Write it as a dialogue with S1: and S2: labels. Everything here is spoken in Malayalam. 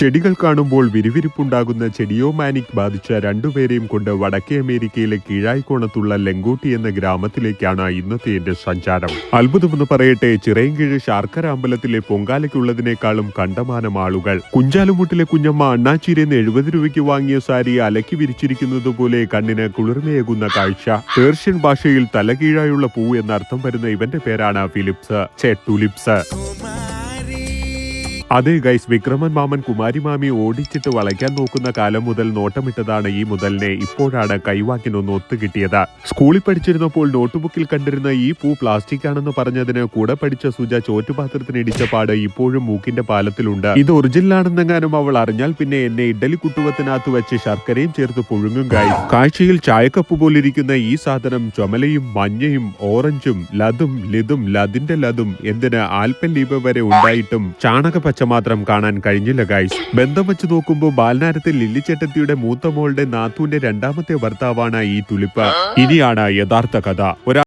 S1: ചെടികൾ കാണുമ്പോൾ വിരിവിരിപ്പുണ്ടാകുന്ന ചെടിയോമാനിക് ബാധിച്ച രണ്ടുപേരെയും കൊണ്ട് വടക്കേ അമേരിക്കയിലെ കീഴായിക്കോണത്തുള്ള ലെങ്കോട്ടി എന്ന ഗ്രാമത്തിലേക്കാണ് ഇന്നത്തെ എന്റെ സഞ്ചാരം. അത്ഭുതമെന്ന് പറയട്ടെ ചിറയൻകീഴ് ശാർക്കര അമ്പലത്തിലെ പൊങ്കാലയ്ക്കുള്ളതിനേക്കാളും കണ്ടമാനം ആളുകൾ. കുഞ്ചാലുമുട്ടിലെ കുഞ്ഞമ്മ അണ്ണാച്ചിരിന്ന് എഴുപത് രൂപയ്ക്ക് വാങ്ങിയ സാരി അലക്കി വിരിച്ചിരിക്കുന്നത് പോലെ കണ്ണിന് കുളിർമയേകുന്ന കാഴ്ച. പേർഷ്യൻ ഭാഷയിൽ തലകീഴായുള്ള പൂ എന്നർത്ഥം വരുന്ന ഇവന്റെ പേരാണ് ഫിലിപ്സ് ചെ ടുലിപ്സ്. അതെ ഗൈസ് വിക്രമൻ മാമൻ കുമാരി മാമി ഓടിച്ചിട്ട് വളയ്ക്കാൻ നോക്കുന്ന കാലം മുതൽ നോട്ടമിട്ടതാണ് ഈ മുതലിനെ ഇപ്പോഴാണ് കൈവാക്കിനൊന്ന് ഒത്തുകിട്ടിയത്. സ്കൂളിൽ പഠിച്ചിരുന്നപ്പോൾ നോട്ട്ബുക്കിൽ കണ്ടിരുന്ന ഈ പൂ പ്ലാസ്റ്റിക് ആണെന്ന് പറഞ്ഞതിന് കൂടെ പഠിച്ച സുജ ചോറ്റുപാത്രത്തിന് ഇടിച്ച പാട് ഇപ്പോഴും മൂക്കിന്റെ പാലത്തിലുണ്ട്. ഇത് ഒറിജിനലാണെന്നെങ്ങാനും അവൾ അറിഞ്ഞാൽ പിന്നെ എന്നെ ഇഡലി കുട്ടുവത്തിനകത്ത് വെച്ച് ശർക്കരയും ചേർത്ത് പുഴുങ്ങും ഗൈസ്. കാഴ്ചയിൽ ചായക്കപ്പ് പോലിരിക്കുന്ന ഈ സാധനം ചുമലയും മഞ്ഞയും ഓറഞ്ചും ലതും ലിതും ലതിന്റെ ലതും എന്തിന് ആൽപ്പൻ ലീപ വരെ ഉണ്ടായിട്ടും ചാണകപ്പച്ച മാത്രം കാണാൻ കഴിഞ്ഞില്ല ഗൈസ് ബന്ധം വെച്ച് നോക്കുമ്പോൾ ബാലനാരത്തിൽ ലില്ലിച്ചേട്ടത്തിയുടെ മൂത്ത മോളുടെ നാത്തൂന്റെ രണ്ടാമത്തെ ഭർത്താവാണ് ഈ തുലിപ്പ്. ഇനിയാണ് യഥാർത്ഥ കഥ. ഒരാ